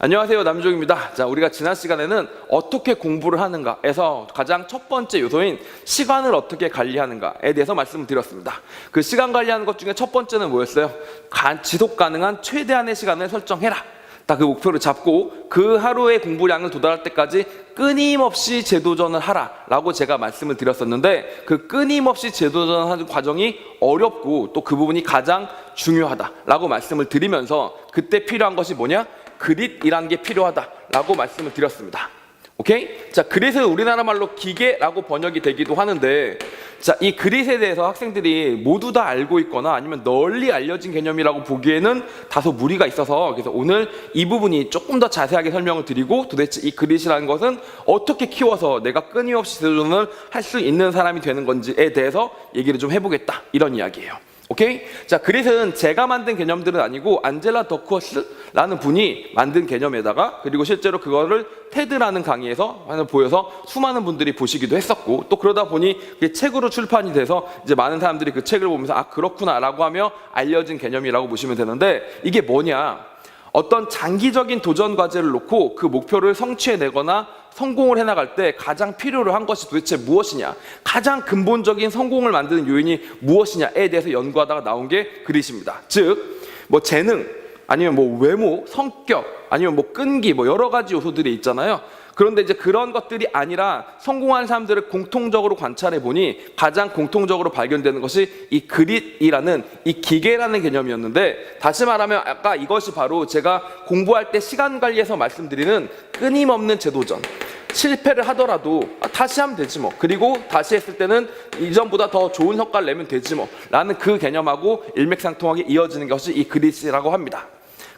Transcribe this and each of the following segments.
안녕하세요 남종입니다. 자 우리가 지난 시간에는 어떻게 공부를 하는가에서 가장 첫 번째 요소인 시간을 어떻게 관리하는가에 대해서 말씀을 드렸습니다. 그 시간 관리하는 것 중에 첫 번째는 뭐였어요? 가- 지속 가능한 최대한의 시간을 설정해라. 딱 그 목표를 잡고 그 하루의 공부량을 도달할 때까지 끊임없이 재도전을 하라라고 제가 말씀을 드렸었는데 그 끊임없이 재도전하는 과정이 어렵고 또 그 부분이 가장 중요하다라고 말씀을 드리면서 그때 필요한 것이 뭐냐? 그릿이라는 게 필요하다라고 말씀을 드렸습니다. 오케이? 자, 그릿은 우리나라 말로 기계라고 번역이 되기도 하는데, 자, 이 그릿에 대해서 학생들이 모두 다 알고 있거나 아니면 널리 알려진 개념이라고 보기에는 다소 무리가 있어서, 그래서 오늘 이 부분이 조금 더 자세하게 설명을 드리고 도대체 이 그릿이라는 것은 어떻게 키워서 내가 끊임없이 도전을 할 수 있는 사람이 되는 건지에 대해서 얘기를 좀 해보겠다. 이런 이야기예요. 오케이? 자, 그릿은 제가 만든 개념들은 아니고 안젤라 더쿠어스라는 분이 만든 개념에다가 그리고 실제로 그거를 테드라는 강의에서 보여서 수많은 분들이 보시기도 했었고 또 그러다 보니 그게 책으로 출판이 돼서 이제 많은 사람들이 그 책을 보면서 아 그렇구나라고 하며 알려진 개념이라고 보시면 되는데 이게 뭐냐? 어떤 장기적인 도전 과제를 놓고 그 목표를 성취해내거나 성공을 해나갈 때 가장 필요로 한 것이 도대체 무엇이냐? 가장 근본적인 성공을 만드는 요인이 무엇이냐에 대해서 연구하다가 나온 게 그릿입니다. 즉 뭐 재능 아니면 뭐 외모 성격 아니면 뭐 끈기 뭐 여러 가지 요소들이 있잖아요 그런데 이제 그런 것들이 아니라 성공한 사람들을 공통적으로 관찰해 보니 가장 공통적으로 발견되는 것이 이 그릿이라는 이 기계라는 개념이었는데 다시 말하면 아까 이것이 바로 제가 공부할 때 시간 관리에서 말씀드리는 끊임없는 재도전. 실패를 하더라도 아, 다시 하면 되지 뭐. 그리고 다시 했을 때는 이전보다 더 좋은 효과를 내면 되지 뭐. 라는 그 개념하고 일맥상통하게 이어지는 것이 이 그릿이라고 합니다.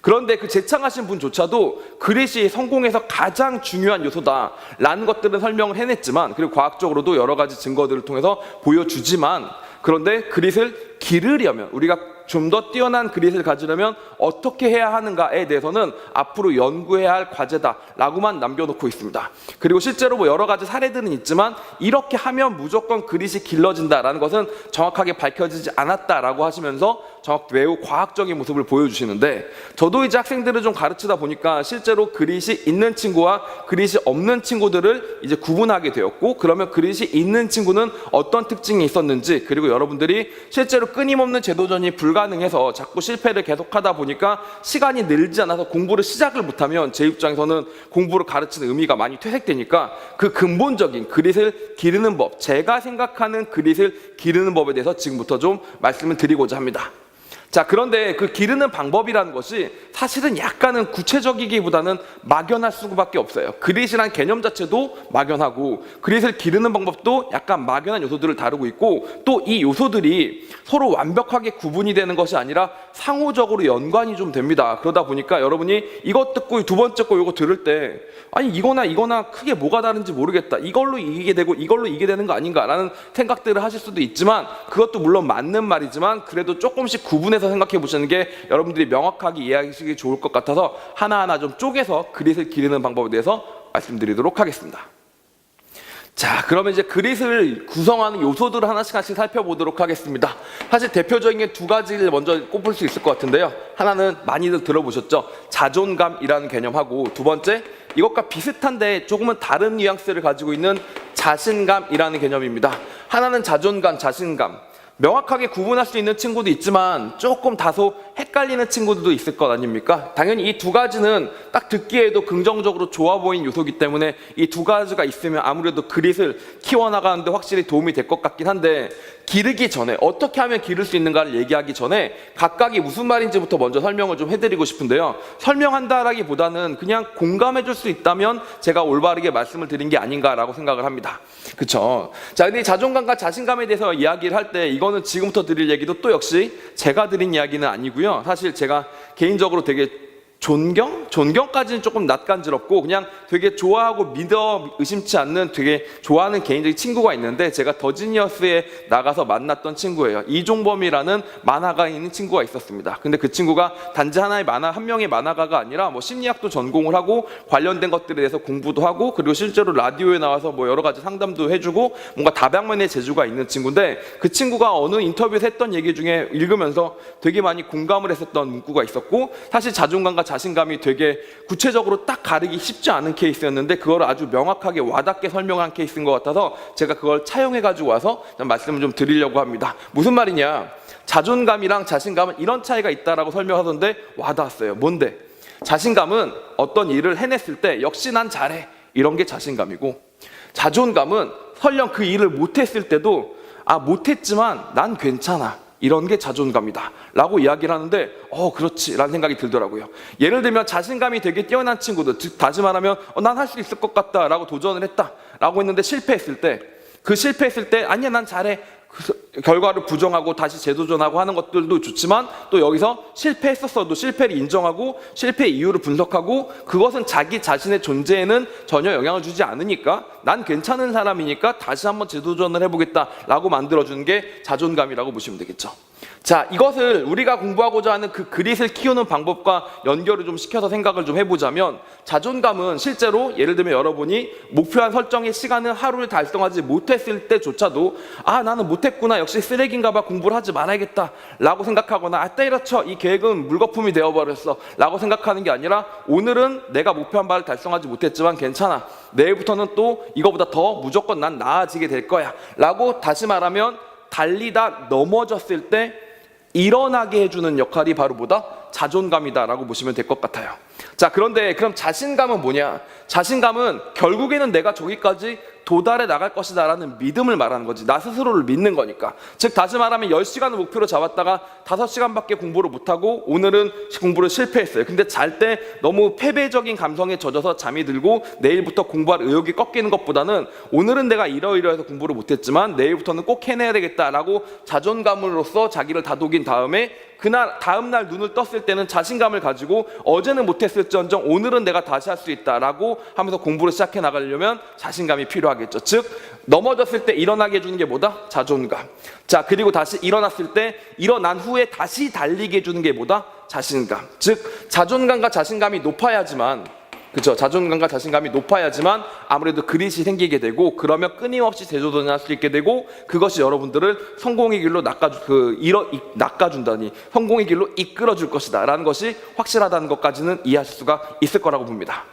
그런데 그 제창하신 분조차도 그릿이 성공에서 가장 중요한 요소다라는 것들은 설명을 해냈지만 그리고 과학적으로도 여러 가지 증거들을 통해서 보여주지만 그런데 그릿을 기르려면 우리가 좀 더 뛰어난 그릿을 가지려면 어떻게 해야 하는가에 대해서는 앞으로 연구해야 할 과제다라고만 남겨놓고 있습니다. 그리고 실제로 뭐 여러 가지 사례들은 있지만 이렇게 하면 무조건 그릿이 길러진다라는 것은 정확하게 밝혀지지 않았다라고 하시면서 정확 매우 과학적인 모습을 보여주시는데 저도 이제 학생들을 좀 가르치다 보니까 실제로 그릿이 있는 친구와 그릿이 없는 친구들을 이제 구분하게 되었고 그러면 그릿이 있는 친구는 어떤 특징이 있었는지 그리고 여러분들이 실제로 끊임없는 재도전이 불가능해서 자꾸 실패를 계속하다 보니까 시간이 늘지 않아서 공부를 시작을 못하면 제 입장에서는 공부를 가르치는 의미가 많이 퇴색되니까 그 근본적인 그릿을 기르는 법 제가 생각하는 그릿을 기르는 법에 대해서 지금부터 좀 말씀을 드리고자 합니다. 자, 그런데 그 기르는 방법이라는 것이 사실은 약간은 구체적이기보다는 막연할 수밖에 없어요. 그릿이란 개념 자체도 막연하고 그릿을 기르는 방법도 약간 막연한 요소들을 다루고 있고 또 이 요소들이 서로 완벽하게 구분이 되는 것이 아니라 상호적으로 연관이 좀 됩니다. 그러다 보니까 여러분이 이것 듣고 두 번째 거 요거 들을 때 아니 이거나 이거나 크게 뭐가 다른지 모르겠다. 이걸로 이기게 되고 이걸로 이게 되는 거 아닌가라는 생각들을 하실 수도 있지만 그것도 물론 맞는 말이지만 그래도 조금씩 구분해 서 생각해 보시는 게 여러분들이 명확하게 이해하시기 좋을 것 같아서 하나하나 좀 쪼개서 그릿을 기르는 방법에 대해서 말씀드리도록 하겠습니다. 자, 그러면 이제 그릿을 구성하는 요소들을 하나씩 하나씩 살펴보도록 하겠습니다. 사실 대표적인 게 두 가지를 먼저 꼽을 수 있을 것 같은데요. 하나는 많이들 들어보셨죠? 자존감이라는 개념하고 두 번째, 이것과 비슷한데 조금은 다른 뉘앙스를 가지고 있는 자신감이라는 개념입니다. 하나는 자존감, 자신감. 명확하게 구분할 수 있는 친구도 있지만 조금 다소 헷갈리는 친구들도 있을 것 아닙니까? 당연히 이 두 가지는 딱 듣기에도 긍정적으로 좋아 보이는 요소이기 때문에 이 두 가지가 있으면 아무래도 그릿을 키워나가는데 확실히 도움이 될 것 같긴 한데 기르기 전에 어떻게 하면 기를 수 있는가를 얘기하기 전에 각각이 무슨 말인지부터 먼저 설명을 좀 해드리고 싶은데요. 설명한다라기보다는 그냥 공감해 줄 수 있다면 제가 올바르게 말씀을 드린 게 아닌가라고 생각을 합니다. 그쵸? 자, 근데 이 자존감과 자신감에 대해서 이야기를 할 때 이거는 지금부터 드릴 얘기도 또 역시 제가 드린 이야기는 아니고요. 사실 제가 개인적으로 되게 존경? 존경까지는 조금 낯간지럽고 그냥 되게 좋아하고 믿어 의심치 않는 되게 좋아하는 개인적인 친구가 있는데 제가 더지니어스에 나가서 만났던 친구예요. 이종범이라는 만화가 있는 친구가 있었습니다. 근데 그 친구가 단지 하나의 만화 한 명의 만화가가 아니라 뭐 심리학도 전공을 하고 관련된 것들에 대해서 공부도 하고 그리고 실제로 라디오에 나와서 뭐 여러 가지 상담도 해주고 뭔가 다방면의 재주가 있는 친구인데 그 친구가 어느 인터뷰에서 했던 얘기 중에 읽으면서 되게 많이 공감을 했었던 문구가 있었고 사실 자존감과 자신감이 되게 구체적으로 딱 가르기 쉽지 않은 케이스였는데 그걸 아주 명확하게 와닿게 설명한 케이스인 것 같아서 제가 그걸 차용해 가지고 와서 좀 말씀을 좀 드리려고 합니다. 무슨 말이냐? 자존감이랑 자신감은 이런 차이가 있다라고 설명하던데 와닿았어요. 뭔데? 자신감은 어떤 일을 해냈을 때 역시 난 잘해 이런 게 자신감이고 자존감은 설령 그 일을 못했을 때도 아 못했지만 난 괜찮아 이런 게 자존감이다. 라고 이야기를 하는데 어 그렇지. 라는 생각이 들더라고요. 예를 들면 자신감이 되게 뛰어난 친구들 즉 다시 말하면 어, 난 할 수 있을 것 같다. 라고 도전을 했다. 라고 했는데 실패했을 때 그 실패했을 때 아니야 난 잘해. 그 결과를 부정하고 다시 재도전하고 하는 것들도 좋지만 또 여기서 실패했었어도 실패를 인정하고 실패 이유를 분석하고 그것은 자기 자신의 존재에는 전혀 영향을 주지 않으니까 난 괜찮은 사람이니까 다시 한번 재도전을 해보겠다라고 만들어주는 게 자존감이라고 보시면 되겠죠. 자, 이것을 우리가 공부하고자 하는 그 그릿을 키우는 방법과 연결을 좀 시켜서 생각을 좀 해보자면 자존감은 실제로 예를 들면 여러분이 목표한 설정의 시간을 하루를 달성하지 못했을 때조차도 아 나는 못했구나 역시 쓰레기인가 봐 공부를 하지 말아야겠다 라고 생각하거나 아 때려쳐 이 계획은 물거품이 되어버렸어 라고 생각하는 게 아니라 오늘은 내가 목표한 바를 달성하지 못했지만 괜찮아 내일부터는 또 이거보다 더 무조건 난 나아지게 될 거야 라고 다시 말하면 달리다 넘어졌을 때 일어나게 해주는 역할이 바로 뭐다? 자존감이다라고 보시면 될 것 같아요. 자, 그런데 그럼 자신감은 뭐냐? 자신감은 결국에는 내가 저기까지 도달해 나갈 것이다라는 믿음을 말하는 거지. 나 스스로를 믿는 거니까. 즉, 다시 말하면 10시간을 목표로 잡았다가 5시간밖에 공부를 못하고 오늘은 공부를 실패했어요. 근데 잘 때 너무 패배적인 감성에 젖어서 잠이 들고 내일부터 공부할 의욕이 꺾이는 것보다는 오늘은 내가 이러이러해서 공부를 못했지만 내일부터는 꼭 해내야 되겠다라고 자존감으로써 자기를 다독인 다음에 그날 다음 날 눈을 떴을 때는 자신감을 가지고 어제는 못했을지언정 오늘은 내가 다시 할 수 있다라고 하면서 공부를 시작해 나가려면 자신감이 필요하겠죠. 즉 넘어졌을 때 일어나게 해주는 게 뭐다? 자존감. 자 그리고 다시 일어났을 때 일어난 후에 다시 달리게 해주는 게 뭐다? 자신감. 즉 자존감과 자신감이 높아야지만 그죠? 자존감과 자신감이 높아야지만 아무래도 그릿이 생기게 되고 그러면 끊임없이 재도전할 수 있게 되고 그것이 여러분들을 성공의 길로 낚아주 그 이러 이- 낚아준다니 성공의 길로 이끌어줄 것이다라는 것이 확실하다는 것까지는 이해하실 수가 있을 거라고 봅니다.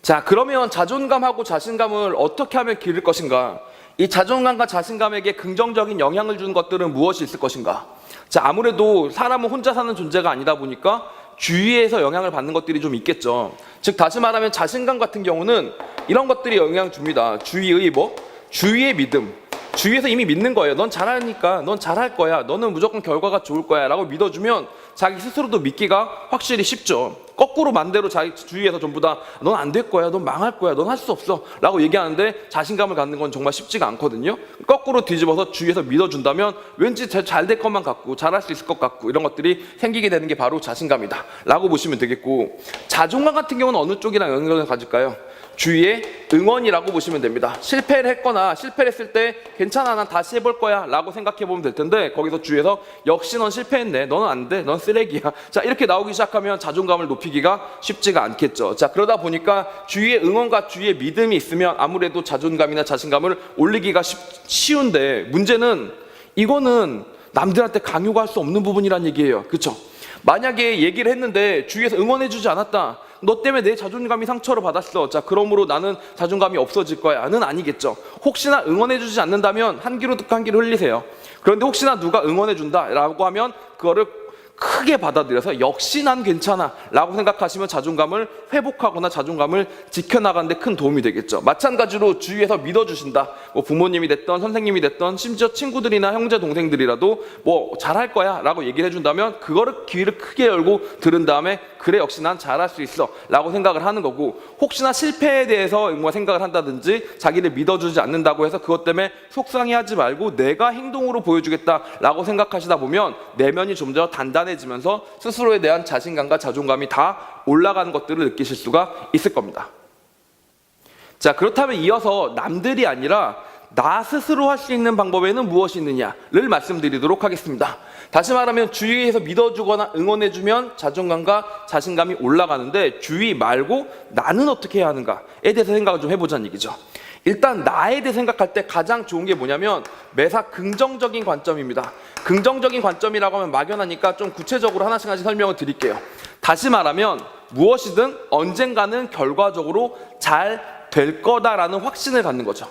자, 그러면 자존감하고 자신감을 어떻게 하면 기를 것인가? 이 자존감과 자신감에게 긍정적인 영향을 주는 것들은 무엇이 있을 것인가? 자, 아무래도 사람은 혼자 사는 존재가 아니다 보니까 주위에서 영향을 받는 것들이 좀 있겠죠. 즉, 다시 말하면 자신감 같은 경우는 이런 것들이 영향을 줍니다. 주위의 뭐? 주위의 믿음. 주위에서 이미 믿는 거예요. 넌 잘하니까, 넌 잘할 거야. 너는 무조건 결과가 좋을 거야. 라고 믿어주면 자기 스스로도 믿기가 확실히 쉽죠. 거꾸로 반대로 자기 주위에서 전부 다 넌 안 될 거야, 넌 망할 거야, 넌 할 수 없어 라고 얘기하는데 자신감을 갖는 건 정말 쉽지가 않거든요. 거꾸로 뒤집어서 주위에서 믿어준다면 왠지 잘 될 것만 같고 잘할 수 있을 것 같고 이런 것들이 생기게 되는 게 바로 자신감이다 라고 보시면 되겠고 자존감 같은 경우는 어느 쪽이랑 연관을 가질까요? 주위의 응원이라고 보시면 됩니다. 실패를 했거나 실패를 했을 때 괜찮아 난 다시 해볼 거야 라고 생각해 보면 될 텐데 거기서 주위에서 역시 넌 실패했네 너는 안돼 넌 쓰레기야 자 이렇게 나오기 시작하면 자존감을 높이기가 쉽지가 않겠죠 자 그러다 보니까 주위의 응원과 주위의 믿음이 있으면 아무래도 자존감이나 자신감을 올리기가 쉽, 쉬운데 문제는 이거는 남들한테 강요가 할 수 없는 부분이란 얘기예요 그렇죠 만약에 얘기를 했는데 주위에서 응원해주지 않았다. 너 때문에 내 자존감이 상처를 받았어. 자, 그러므로 나는 자존감이 없어질 거야.는 아니겠죠. 혹시나 응원해주지 않는다면 한 귀로 듣고 한 귀로 흘리세요. 그런데 혹시나 누가 응원해준다라고 하면 그거를 크게 받아들여서 역시 난 괜찮아 라고 생각하시면 자존감을 회복하거나 자존감을 지켜나가는데 큰 도움이 되겠죠. 마찬가지로 주위에서 믿어주신다. 뭐 부모님이 됐던 선생님이 됐던 심지어 친구들이나 형제 동생들이라도 뭐 잘할 거야 라고 얘기를 해준다면 그거를 귀를 크게 열고 들은 다음에 그래 역시 난 잘할 수 있어 라고 생각을 하는 거고 혹시나 실패에 대해서 뭔가 생각을 한다든지 자기를 믿어주지 않는다고 해서 그것 때문에 속상해하지 말고 내가 행동으로 보여주겠다 라고 생각하시다 보면 내면이 좀 더 단단해 지면서 스스로에 대한 자신감과 자존감이 다 올라가는 것들을 느끼실 수가 있을 겁니다. 자, 그렇다면 이어서 남들이 아니라 나 스스로 할 수 있는 방법에는 무엇이 있느냐를 말씀드리도록 하겠습니다. 다시 말하면 주위에서 믿어주거나 응원해주면 자존감과 자신감이 올라가는데 주위 말고 나는 어떻게 해야 하는가에 대해서 생각을 좀 해보자는 얘기죠. 일단 나에 대해 생각할 때 가장 좋은 게 뭐냐면 매사 긍정적인 관점입니다. 긍정적인 관점이라고 하면 막연하니까 좀 구체적으로 하나씩 하나씩 설명을 드릴게요. 다시 말하면 무엇이든 언젠가는 결과적으로 잘 될 거다라는 확신을 갖는 거죠.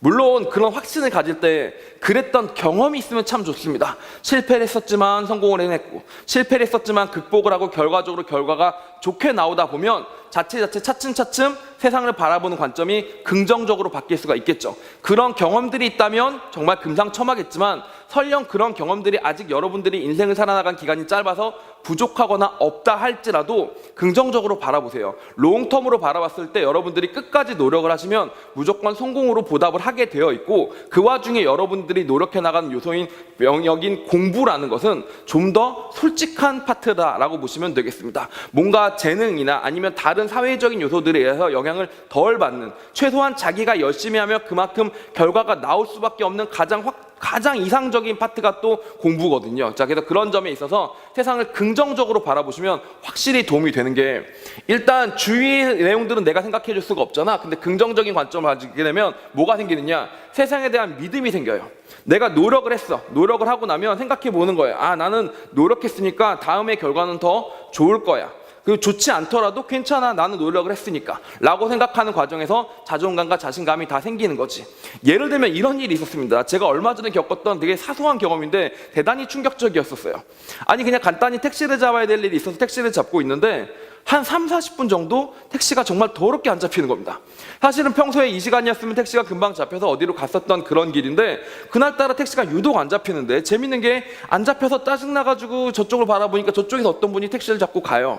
물론 그런 확신을 가질 때 그랬던 경험이 있으면 참 좋습니다. 실패를 했었지만 성공을 해냈고 실패를 했었지만 극복을 하고 결과적으로 결과가 좋게 나오다 보면 자체 자체 차츰차츰 세상을 바라보는 관점이 긍정적으로 바뀔 수가 있겠죠. 그런 경험들이 있다면 정말 금상첨화겠지만 설령 그런 경험들이 아직 여러분들이 인생을 살아나간 기간이 짧아서 부족하거나 없다 할지라도 긍정적으로 바라보세요. 롱텀으로 바라봤을 때 여러분들이 끝까지 노력을 하시면 무조건 성공으로 보답을 하게 되어 있고 그 와중에 여러분들이 노력해 나가는 요소인 영역인 공부라는 것은 좀 더 솔직한 파트다라고 보시면 되겠습니다. 뭔가 재능이나 아니면 다른 사회적인 요소들에 의해서 영향을 덜 받는 최소한 자기가 열심히 하면 그만큼 결과가 나올 수밖에 없는 가장 확 가장 이상적인 파트가 또 공부거든요. 자, 그래서 그런 점에 있어서 세상을 긍정적으로 바라보시면 확실히 도움이 되는 게 일단 주위 내용들은 내가 생각해 줄 수가 없잖아. 근데 긍정적인 관점을 가지게 되면 뭐가 생기느냐? 세상에 대한 믿음이 생겨요. 내가 노력을 했어. 노력을 하고 나면 생각해 보는 거예요. 아, 나는 노력했으니까 다음의 결과는 더 좋을 거야. 그 좋지 않더라도 괜찮아 나는 노력을 했으니까 라고 생각하는 과정에서 자존감과 자신감이 다 생기는 거지. 예를 들면 이런 일이 있었습니다. 제가 얼마 전에 겪었던 되게 사소한 경험인데 대단히 충격적이었었어요. 아니 그냥 간단히 택시를 잡아야 될 일이 있어서 택시를 잡고 있는데 한 3, 40분 정도 택시가 정말 더럽게 안 잡히는 겁니다. 사실은 평소에 이 시간이었으면 택시가 금방 잡혀서 어디로 갔었던 그런 길인데 그날따라 택시가 유독 안 잡히는데 재밌는 게 안 잡혀서 짜증나가지고 저쪽을 바라보니까 저쪽에서 어떤 분이 택시를 잡고 가요.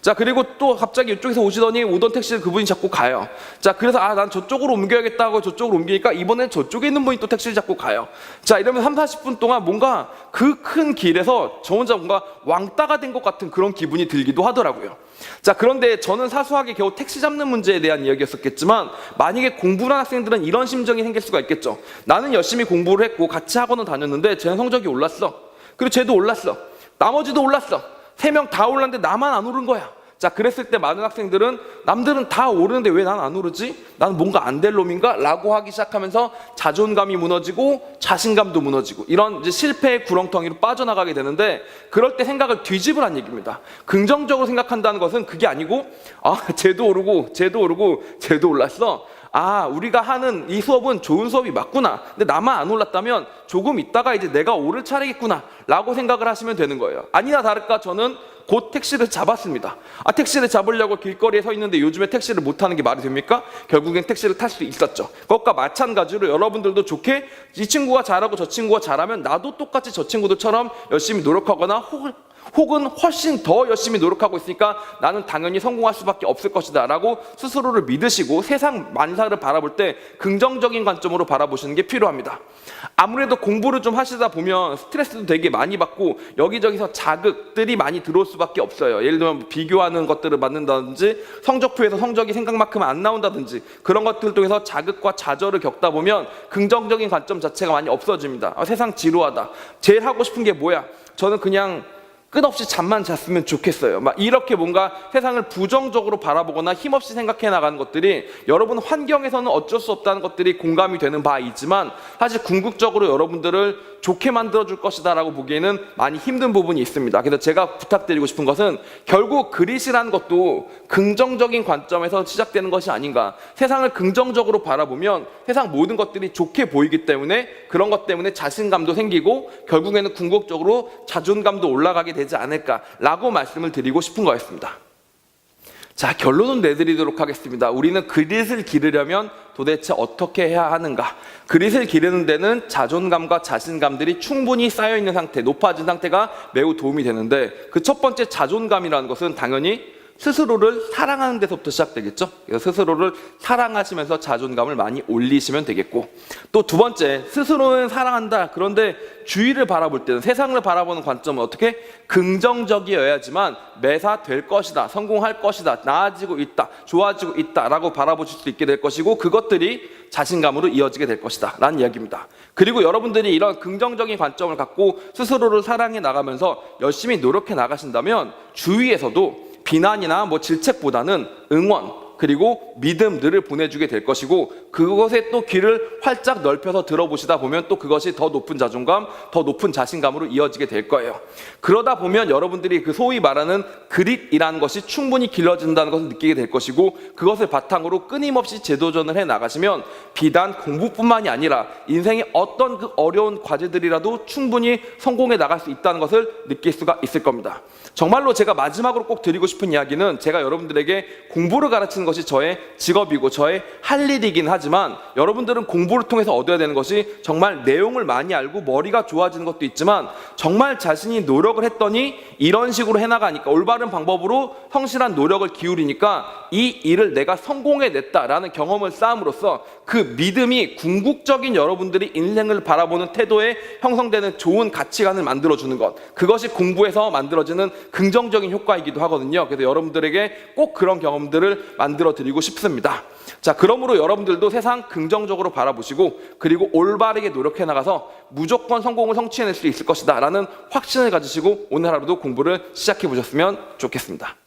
자 그리고 또 갑자기 이쪽에서 오시더니 오던 택시를 그분이 잡고 가요. 자 그래서 아 난 저쪽으로 옮겨야겠다고 저쪽으로 옮기니까 이번엔 저쪽에 있는 분이 또 택시를 잡고 가요. 자 이러면 3, 40분 동안 뭔가 그 큰 길에서 저 혼자 뭔가 왕따가 된 것 같은 그런 기분이 들기도 하더라고요. 자, 그런데 저는 사소하게 겨우 택시 잡는 문제에 대한 이야기였었겠지만 만약에 공부를 한 학생들은 이런 심정이 생길 수가 있겠죠. 나는 열심히 공부를 했고 같이 학원을 다녔는데 쟤는 성적이 올랐어. 그리고 쟤도 올랐어. 나머지도 올랐어. 세 명 다 올랐는데 나만 안 오른 거야. 자, 그랬을 때 많은 학생들은 남들은 다 오르는데 왜 난 안 오르지? 나는 뭔가 안 될 놈인가? 라고 하기 시작하면서 자존감이 무너지고 자신감도 무너지고 이런 실패의 구렁텅이로 빠져나가게 되는데 그럴 때 생각을 뒤집으란 얘기입니다. 긍정적으로 생각한다는 것은 그게 아니고 아, 쟤도 오르고 쟤도 오르고 쟤도 올랐어. 아, 우리가 하는 이 수업은 좋은 수업이 맞구나. 근데 나만 안 올랐다면 조금 있다가 이제 내가 오를 차례겠구나. 라고 생각을 하시면 되는 거예요. 아니나 다를까 저는 곧 택시를 잡았습니다. 아, 택시를 잡으려고 길거리에 서 있는데 요즘에 택시를 못 타는 게 말이 됩니까? 결국엔 택시를 탈 수 있었죠. 그것과 마찬가지로 여러분들도 좋게 이 친구가 잘하고 저 친구가 잘하면 나도 똑같이 저 친구들처럼 열심히 노력하거나 혹은 혹은 훨씬 더 열심히 노력하고 있으니까 나는 당연히 성공할 수밖에 없을 것이다 라고 스스로를 믿으시고 세상 만사를 바라볼 때 긍정적인 관점으로 바라보시는 게 필요합니다. 아무래도 공부를 좀 하시다 보면 스트레스도 되게 많이 받고 여기저기서 자극들이 많이 들어올 수밖에 없어요. 예를 들면 뭐 비교하는 것들을 받는다든지 성적표에서 성적이 생각만큼 안 나온다든지 그런 것들 통해서 자극과 좌절을 겪다 보면 긍정적인 관점 자체가 많이 없어집니다. 아, 세상 지루하다. 제일 하고 싶은 게 뭐야? 저는 그냥 끝없이 잠만 잤으면 좋겠어요. 막 이렇게 뭔가 세상을 부정적으로 바라보거나 힘없이 생각해 나가는 것들이 여러분 환경에서는 어쩔 수 없다는 것들이 공감이 되는 바이지만 사실 궁극적으로 여러분들을 좋게 만들어 줄 것이다라고 보기에는 많이 힘든 부분이 있습니다. 그래서 제가 부탁드리고 싶은 것은 결국 그릿이라는 것도 긍정적인 관점에서 시작되는 것이 아닌가. 세상을 긍정적으로 바라보면 세상 모든 것들이 좋게 보이기 때문에 그런 것 때문에 자신감도 생기고 결국에는 궁극적으로 자존감도 올라가게 되지 않을까라고 말씀을 드리고 싶은 거였습니다. 자, 결론은 내드리도록 하겠습니다. 우리는 그릿을 기르려면 도대체 어떻게 해야 하는가? 그릿을 기르는 데는 자존감과 자신감들이 충분히 쌓여 있는 상태, 높아진 상태가 매우 도움이 되는데 그 첫 번째 자존감이라는 것은 당연히 스스로를 사랑하는 데서부터 시작되겠죠. 스스로를 사랑하시면서 자존감을 많이 올리시면 되겠고 또 두 번째 스스로는 사랑한다. 그런데 주위를 바라볼 때는 세상을 바라보는 관점은 어떻게 긍정적이어야지만 매사 될 것이다. 성공할 것이다. 나아지고 있다. 좋아지고 있다라고 바라보실 수 있게 될 것이고 그것들이 자신감으로 이어지게 될 것이다. 라는 이야기입니다. 그리고 여러분들이 이런 긍정적인 관점을 갖고 스스로를 사랑해 나가면서 열심히 노력해 나가신다면 주위에서도 비난이나 뭐 질책보다는 응원 그리고 믿음들을 보내주게 될 것이고 그것에 또 귀를 활짝 넓혀서 들어보시다 보면 또 그것이 더 높은 자존감, 더 높은 자신감으로 이어지게 될 거예요. 그러다 보면 여러분들이 그 소위 말하는 그릿이라는 것이 충분히 길러진다는 것을 느끼게 될 것이고 그것을 바탕으로 끊임없이 재도전을 해 나가시면 비단 공부뿐만이 아니라 인생의 어떤 그 어려운 과제들이라도 충분히 성공해 나갈 수 있다는 것을 느낄 수가 있을 겁니다. 정말로 제가 마지막으로 꼭 드리고 싶은 이야기는 제가 여러분들에게 공부를 가르치는 것이 저의 직업이고 저의 할 일이긴 하지만 여러분들은 공부를 통해서 얻어야 되는 것이 정말 내용을 많이 알고 머리가 좋아지는 것도 있지만 정말 자신이 노력을 했더니 이런 식으로 해나가니까 올바른 방법으로 성실한 노력을 기울이니까 이 일을 내가 성공해냈다라는 경험을 쌓음으로써 그 믿음이 궁극적인 여러분들이 인생을 바라보는 태도에 형성되는 좋은 가치관을 만들어주는 것 그것이 공부에서 만들어지는 긍정적인 효과이기도 하거든요. 그래서 여러분들에게 꼭 그런 경험들을 만들어 드리고 싶습니다. 자, 그러므로 여러분들도 세상 긍정적으로 바라보시고 그리고 올바르게 노력해 나가서 무조건 성공을 성취해낼 수 있을 것이다 라는 확신을 가지시고 오늘 하루도 공부를 시작해 보셨으면 좋겠습니다.